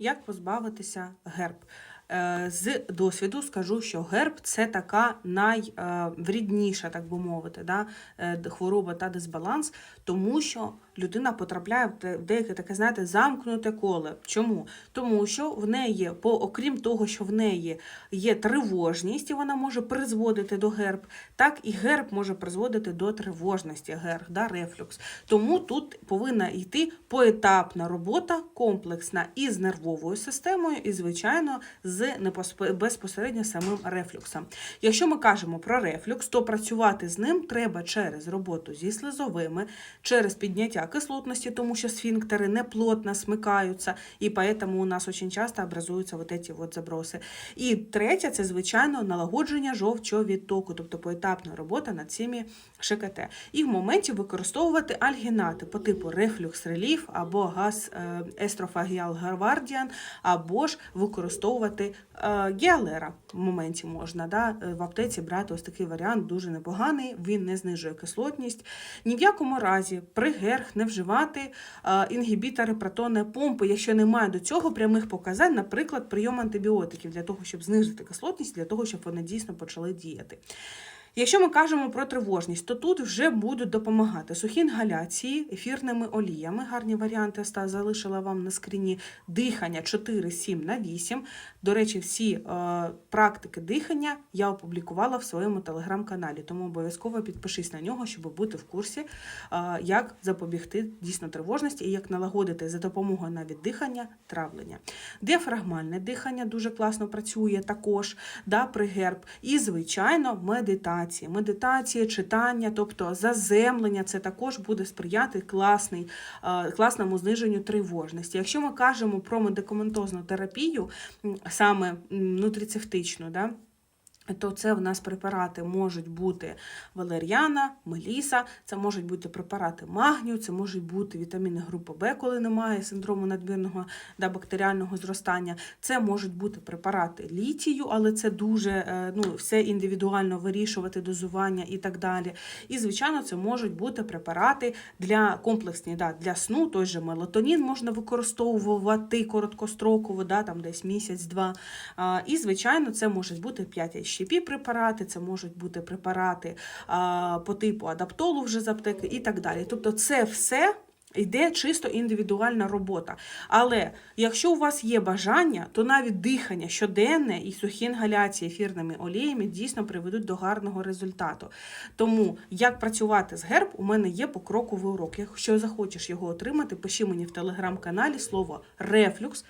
Як позбавитися герб? Е, З досвіду скажу, що герб це така найврідніша, так би мовити, да, е, хвороба та дисбаланс, тому що людина потрапляє в деяке таке, знаєте, замкнуте коле. Чому? Тому що в неї, по, окрім того, що в неї є тривожність, і вона може призводити до герб, так і герб може призводити до тривожності, герб, да, рефлюкс. Тому тут повинна йти поетапна робота, комплексна і з нервовою системою, і, звичайно, з непосп- безпосередньо самим рефлюксом. Якщо ми кажемо про рефлюкс, то працювати з ним треба через роботу зі слизовими, через підняття кислотності, тому що сфінктери неплотно смикаються, і поэтому у нас очень часто образуються вот эти вот заброси. І третє, це, звичайно, налагодження жовчовідтоку, тобто поетапна робота над цими ШКТ. І в моменті використовувати альгінати по типу рефлюкс реліф або газ е, естрофагіал гарвардіан, або ж використовувати е, гіалера в моменті можна. Да? Е, В аптеці брати ось такий варіант дуже непоганий, він не знижує кислотність. Ні в якому разі при герх не вживати е, інгібітори протонної помпи, якщо немає до цього прямих показань, наприклад, прийом антибіотиків для того, щоб знизити кислотність, для того, щоб вони дійсно почали діяти. Якщо ми кажемо про тривожність, то тут вже будуть допомагати сухі інгаляції ефірними оліями. Гарні варіанти ста залишила вам на скріні дихання 4, 7 на 8. До речі, всі е, практики дихання я опублікувала в своєму телеграм-каналі, тому обов'язково підпишись на нього, щоб бути в курсі, е, як запобігти дійсно тривожності і як налагодити за допомогою навіть дихання травлення. Діафрагмальне дихання дуже класно працює також да, при герб. І, звичайно, медитація. Медитація, читання, тобто заземлення, це також буде сприяти класний, е, класному зниженню тривожності. Якщо ми кажемо про медикаментозну терапію, саме нутрицептичну, да, то це в нас препарати можуть бути валер'яна, меліса, це можуть бути препарати магнію, це можуть бути вітаміни групи Б, коли немає синдрому надмірного да, бактеріального зростання. Це можуть бути препарати літію, але це дуже е, ну, все індивідуально вирішувати дозування і так далі. І, звичайно, це можуть бути препарати для комплексні да, для сну, той же мелатонін можна використовувати короткостроково, да, там десь місяць-два. І, звичайно, це можуть бути 5 HCP препарати, це можуть бути препарати по типу адаптолу вже з аптеки і так далі. Тобто, це все. Йде чисто індивідуальна робота. Але якщо у вас є бажання, то навіть дихання щоденне і сухі інгаляції ефірними оліями дійсно приведуть до гарного результату. Тому як працювати з герб, у мене є покроковий урок. Якщо захочеш його отримати, пиши мені в телеграм-каналі слово рефлюкс.